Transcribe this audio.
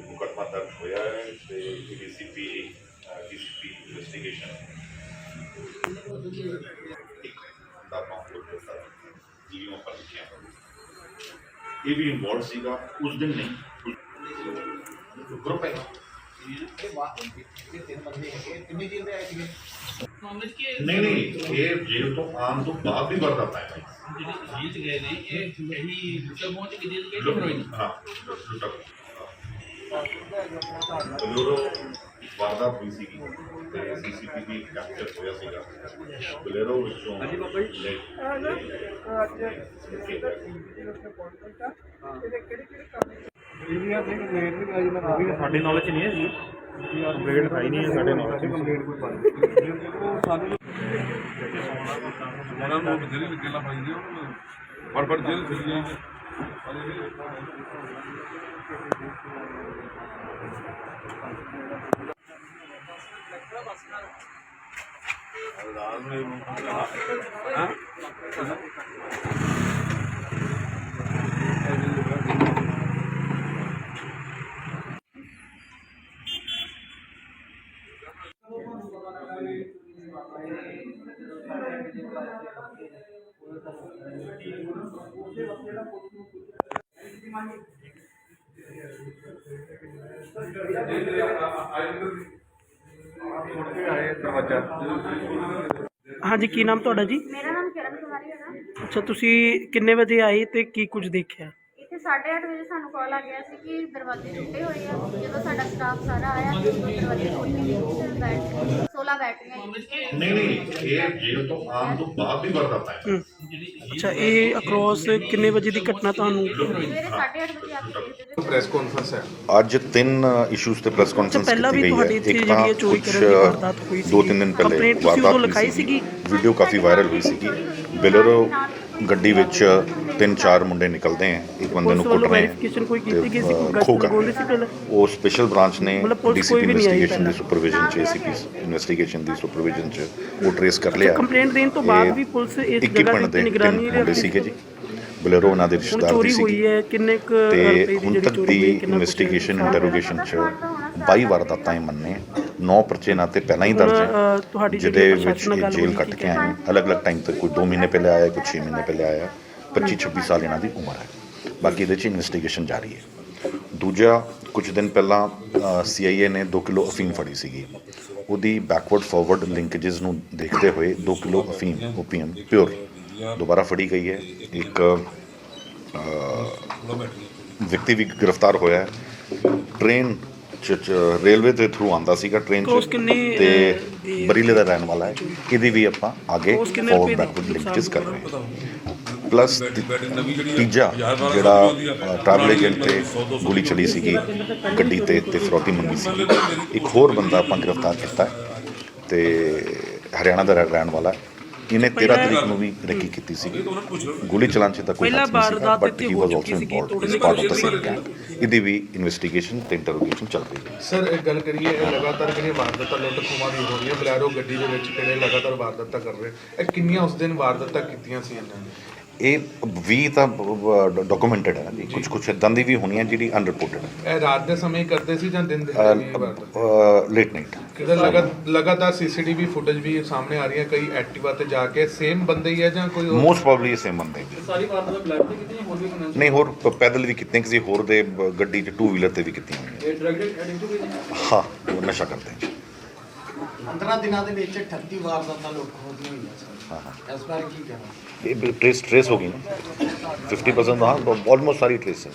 ਮੁਕੱਦਮਾ ਦਰਜ ਹੋਇਆ ਹੈ ਤੇ ਡੀਸੀਪੀ ਡੀਸੀਪੀ ਇਨਵੈਸਟੀਗੇਸ਼ਨ ਦਾ ਮਾਮਲਾ ਦਿੱਤਾ ਜੀਵਨ ਪਰ ਲਿਖਿਆ ਇਹ ਵੀ ਇਨਵੋਲਵ ਸੀਗਾ ਉਸ ਦਿਨ ਨਹੀਂ ਗਰੁੱਪ ਹੈ ਨਹੀਂ ਨਹੀਂ ਇਹ ਜੇਲ੍ਹ ਤੋਂ ਆਉਣ ਤੋਂ ਬਾਅਦ ਵੀ ਵਰਦਾ ਪਾਇਆ ਜੀਤ ਗਏ ਨੇ ਇਹ ਇਹੀ ਲੁੱਟਾ ਪਹੁੰਚ ਕੇ ਜੇਲ੍ਹ ਕਿਹੜੇ ਹੋਏ ਹਾਂ ਲੁੱਟਾ ਬਲੂਰੋ ਵਾਰਦਾਤ ਹੋਈ ਸੀਗੀ ਤੇ ਸੀਸੀਟੀਵੀ ਵੀ ਕੈਪਚਰ ਹੋਇਆ ਸੀਗਾ ਬਲੇਰੋ ਵਿੱਚੋਂ ਹਾਂਜੀ ਬਾਬਾ ਜੀ ਸਾਡੇ ਨੌਲੇਜ ਨਹੀਂ ਹੈ ਜੀ। ਕੰਪਲੇਂਟ ਹੈ ਨਹੀਂ ਹੈ ਸਾਡੇ ਨੌਲੇਜ ਉਹਨਾਂ ਨੂੰ ਬਥੇਰੀ ਨਿਕਲਣਾ ਪਾਈਦੀ ਉਹਨੂੰ ਫੜ ਫੜ ਜੇਲ੍ਹ ਚਲੀ ਜਾਈਏ ਹਾਂਜੀ ਕੀ ਨਾਮ ਤੁਹਾਡਾ ਜੀ? ਮੇਰਾ ਨਾਮ ਕਿਰਨ ਕੁਮਾਰੀ ਹੈ ਨਾ। ਅੱਛਾ ਤੁਸੀਂ ਕਿੰਨੇ ਵਜੇ ਆਏ ਤੇ ਕੀ ਕੁਝ ਦੇਖਿਆ? ਇੱਥੇ 8:30 ਵਜੇ ਸਾਨੂੰ ਕਾਲ ਆ ਗਿਆ ਸੀ ਕਿ ਦਰਵਾਜ਼ੇ ਟੁੱਟੇ ਹੋਏ ਆ। ਜਦੋਂ ਸਾਡਾ ਸਟਾਫ ਸਾਰਾ ਆਇਆ ਤੇ ਦਰਵਾਜ਼ੇ ਖੋਲ੍ਹੇ ਤੇ ਬੈਟਰੀ 16 ਬੈਟਰੀਆਂ ਸੀ। ਨਹੀਂ ਨਹੀਂ ਇਹ ਜੇਲ੍ਹ ਤੋਂ ਆਉਣ ਤੋਂ ਬਾਅਦ ਵੀ ਵਰਦਾ ਪਾਇਆ। ਅੱਛਾ ਇਹ ਅਕ੍ਰੋਸ ਕਿੰਨੇ ਵਜੇ ਦੀ ਘਟਨਾ ਤੁਹਾਨੂੰ? ਸਵੇਰੇ 8:30 ਵਜੇ ਆ ਕੇ ਦੇਖਦੇ ਤੇ ਪ੍ਰੈਸ ਕਾਨਫਰੰਸ ਹੈ। ਅੱਜ ਤਿੰਨ ਇਸ਼ੂਜ਼ ਤੇ ਪ੍ਰੈਸ ਕਾਨਫਰੰਸ ਪਹਿਲਾਂ ਕੀਤੀ ਵੀ ਗਈ ਤੁਹਾਡੀ ਹੈ ਇੱਥੇ ਇੱਕ ਜਿਹੜੀ ਤਾਂ ਇਹ ਚੋਰੀ ਕੁਝ ਕਰਨ ਦੀ ਵਾਰਦਾਤ ਹੋਈ ਦੋ ਸੀ ਤਿੰਨ ਦਿਨ ਪਹਿਲੇ ਕੰਪਲੇਂਟ ਤੁਸੀਂ ਵਾਰਦਾਤ ਉਦੋਂ ਹੋਈ ਲਿਖਾਈ ਸੀਗੀ। ਵੀਡੀਓ ਕਾਫੀ ਵਾਇਰਲ ਹੋਈ ਸੀਗੀ। ਬੈਲਰੋ ਗੱਡੀ ਵਿੱਚ ਤਿੰਨ ਚਾਰ ਮੁੰਡੇ ਨਿਕਲਦੇ ਆ ਇੱਕ ਬੰਦੇ ਨੂੰ ਵੱਲੋਂ ਕੁੱਟਦੇ ਵੈਰੀਫਿਕੇਸ਼ਨ ਕੋਈ ਕੀਤੀ ਗਈ ਸੀ ਕੋਈ ਕਰ ਲਗਾਉਂਦੇ ਸੀ ਪਹਿਲਾਂ? ਉਹ ਸਪੈਸ਼ਲ ਬ੍ਰਾਂਚ ਨੇ ਡੀਸੀਪੀ ਇਨਵੈਸਟੀਗੇਸ਼ਨ ਦੀ। ਸੁਪਰਵਿਜ਼ਨ ਚ ਏਸੀਪੀ ਇਨਵੈਸਟੀਗੇਸ਼ਨ ਦੀ ਸੁਪਰਵਿਜ਼ਨ ਚ ਉਹ ਟਰੇਸ ਕਰ ਲਿਆ। ਕੰਪਲੇਂਟ ਦੇਣ ਤੋਂ ਬਾਅਦ ਵੀ ਪੁਲਿਸ ਇਸ ਜਗ੍ਹਾ ਤੇ ਦੇ ਨਿਗਰਾਨੀ ਤਿੰਨ ਰੱਖ ਮੁੰਡੇ ਰਹੀ ਸੀਗੇ ਜੀ। ਬਲੇਰੋ ਉਹਨਾਂ ਦੇ ਰਿਸ਼ਤੇਦਾਰ ਦੀ ਹੈ ਕਿੰਨੇ ਕੁ ਤੇ ਹੁਣ ਜਿਹੜੀ ਤੱਕ ਚੋਰੀ ਦੀ ਹੈ, ਇਨਵੈਸਟੀਗੇਸ਼ਨ ਹੈ? ਇੰਟਰੋਗੇਸ਼ਨ ਚ 22 ਵਾਰਦਾਤਾਂ ਹੀ ਮੰਨੇ 9 ਪਰਚੇ ਨਾ ਤੇ ਪਹਿਲਾਂ ਹੀ ਦਰਜ ਹੈ ਅਹ, ਤੁਹਾਡੀ ਜਿਹੜੀ ਜਿਹਦੇ ਵਿੱਚ ਨਾਲ ਜੇਲ੍ਹ ਕੱਟ ਸੀ ਕੇ ਆਏ ਅਲੱਗ-ਅਲੱਗ ਟਾਈਮ ਤੇ ਕੋਈ 2 ਮਹੀਨੇ ਪਹਿਲੇ ਆਇਆ ਕੋਈ 6 ਮਹੀਨੇ ਪਹਿਲੇ ਆਇਆ। 25 26 ਸਾਲ ਇਹਨਾਂ ਦੀ ਉਮਰ ਹੈ। ਬਾਕੀ ਇਹਦੇ 'ਚ ਇਨਵੈਸਟੀਗੇਸ਼ਨ ਜਾਰੀ ਹੈ। ਦੂਜਾ ਕੁਝ ਦਿਨ ਪਹਿਲਾਂ ਸੀਆਈਏ ਨੇ 2 ਕਿਲੋ ਅਫੀਮ ਫੜੀ ਸੀਗੀ। ਉਹਦੀ ਬੈਕਵਰਡ ਫਾਰਵਰਡ ਲਿੰਕੇजेस ਨੂੰ ਦੇਖਦੇ ਹੋਏ 2 ਕਿਲੋ ਅਫੀਮ ਓਪੀਐਮ ਪਿਓਰ ਦੁਬਾਰਾ ਫੜੀ ਗਈ ਹੈ। ਇੱਕ ਵਿਅਕਤੀ ਵੀ ਗ੍ਰਿਫਤਾਰ ਹੋਇਆ ਹੈ। ਟ੍ਰੇਨ ਰੇਲਵੇ ਦੇ ਥਰੂ ਆਂਦਾ ਸੀਗਾ ਟ੍ਰੇਨ ਚ ਤੇ ਬਰੀਲੇ ਦਾ ਰਹਿਣ ਵਾਲਾ ਹੈ। ਇਹਦੀ ਵੀ ਆਪਾਂ ਅੱਗੇ ਫੋਰਵਰਡ ਬੈਕਵਰਡ ਲਿੰਕੇਜ ਕਰਦੇ ਹਾਂ। ਪਲੱਸ ਤੀਜਾ ਜਿਹੜਾ ਟਰੈਵਲ ਏਜੰਟ ਤੇ ਗੋਲੀ ਚਲੀ ਸੀਗੀ ਗੱਡੀ ਤੇ ਤੇ ਫਰੋਤੀ ਮੰਗੀ ਸੀ। ਇੱਕ ਹੋਰ ਬੰਦਾ ਆਪਾਂ ਗ੍ਰਿਫਤਾਰ ਕੀਤਾ ਤੇ ਹਰਿਆਣਾ ਦਾ ਰਹਿਣ ਵਾਲਾ। ਇਹਨੇ 13 ਤਰੀਕ ਨੂੰ ਵੀ ਰੇਕੀ ਕੀਤੀ ਸੀ ਗੋਲੀ ਚਲਾਉਣ 'ਚ ਤਾਂ ਕੋਈ ਹੱਥ ਨਹੀਂ ਸੀਗਾ ਵਾਰਦਾਤ ਬਟ ਹੀ ਵਾਸ ਆਲਸੋ ਤੋੜਨ ਇਸ ਦੀ part of the same gang ਇਹਦੀ ਵੀ ਇਨਵੈਸਟੀਗੇਸ਼ਨ ਤੇ ਇੰਟਰੋਗੇਸ਼ਨ ਚੱਲ ਰਹੀ ਹੈ। ਸਰ ਇੱਕ ਗੱਲ ਕਰੀਏ ਇਹ ਲਗਾਤਾਰ ਜਿਹੜੀਆਂ ਵਾਰਦਾਤਾਂ ਲੁੱਟ ਖੋਹਾਂ ਦੀ ਹੋ ਰਹੀਆਂ ਬਲੈਰੋ ਗੱਡੀ ਦੇ ਵਿੱਚ ਕਿਹੜੇ ਲਗਾਤਾਰ ਵਾਰਦਾਤਾਂ ਕਰ ਰਹੇ ਇਹ ਕਿੰਨੀਆਂ ਉਸ ਦਿਨ ਵਾਰਦਾਤਾਂ ਕੀਤੀਆਂ ਸੀ ਇਹਨਾਂ ਨੇ? ਇਹ ਵੀ ਤਾਂ ਡਾਕੂਮੈਂਟਡ ਹੈ ਨਾ ਜੀ ਕੁਝ ਕੁਝ ਇਦਾਂ ਦੀ ਵੀ ਹੋਣੀਆਂ ਜਿਹੜੀ ਅਨਰਿਪੋਰਟਡ ਹੈ। ਇਹ ਰਾਤ ਦੇ ਸਮੇਂ ਕਰਦੇ ਸੀ ਜਾਂ ਦਿਨ ਦੇ ਲੇਟ ਨਾਈਟ ਕਿਤੇ ਲਗਾ ਲਗਾਤਾਰ ਸੀਸੀਟੀਵੀ ਫੁਟੇਜ ਵੀ ਸਾਹਮਣੇ ਆ ਰਹੀਆਂ ਕਈ ਐਕਟਿਵਾ ਤੇ ਜਾ ਕੇ ਸੇਮ ਬੰਦੇ ਹੀ ਹੈ ਜਾਂ ਕੋਈ ਹੋਰ? ਮੋਸਟ ਪ੍ਰੋਬਬਲੀ ਸੇਮ ਬੰਦੇ ਸਾਰੀ ਵਾਰਦਾਤਾਂ ਬਲੈਕ ਤੇ ਕੀਤੀਆਂ ਹੋਰ ਵੀ ਨਹੀਂ ਹੋਰ ਪੈਦਲ ਵੀ ਕੀਤੀਆਂ ਕਿਸੇ ਹੋਰ ਦੇ ਗੱਡੀ 'ਚ ਟੂ ਵੀਲਰ ਤੇ ਵੀ ਕੀਤੀਆਂ ਹੋਈਆਂ। ਇਹ ਡਰਗ ਹਾਂ ਉਹ ਨਸ਼ਾ ਕਰਦੇ ਹੈ 15 ਦਿਨਾਂ ਦੇ ਵਿੱਚ 38 ਵਾਰਦਾਤਾਂ ਲੁੱਟ ਖੋਹ ਦੀਆਂ ਹੋਈਆਂ ਸਰ ਇਸ ਬਾਰੇ ਕੀ ਕਹਿਣਾ? ਇਹ ਟ੍ਰੇਸ ਟ੍ਰੇਸ ਹੋ ਗਈ ਨਾ। 50% ਹਾਂ ਆਲਮੋਸਟ ਸਾਰੀ ਟ੍ਰੇਸ ਹੈ।